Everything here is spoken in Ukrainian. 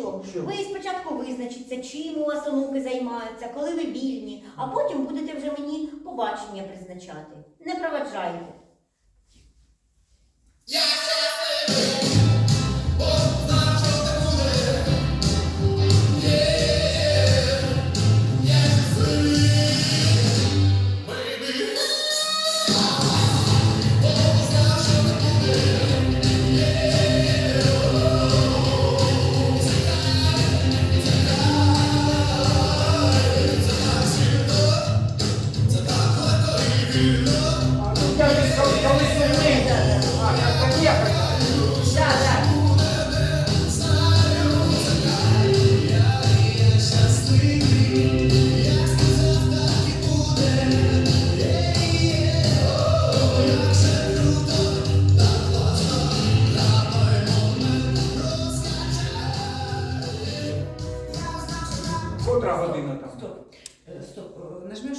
що? Що? Ви спочатку визначиться, чим у вас онуки займаються, коли ви вільні, а потім будете вже мені побачення призначати. Не проведжайте. Котра година там? Стоп. Е, Стоп. Е, Нажмеш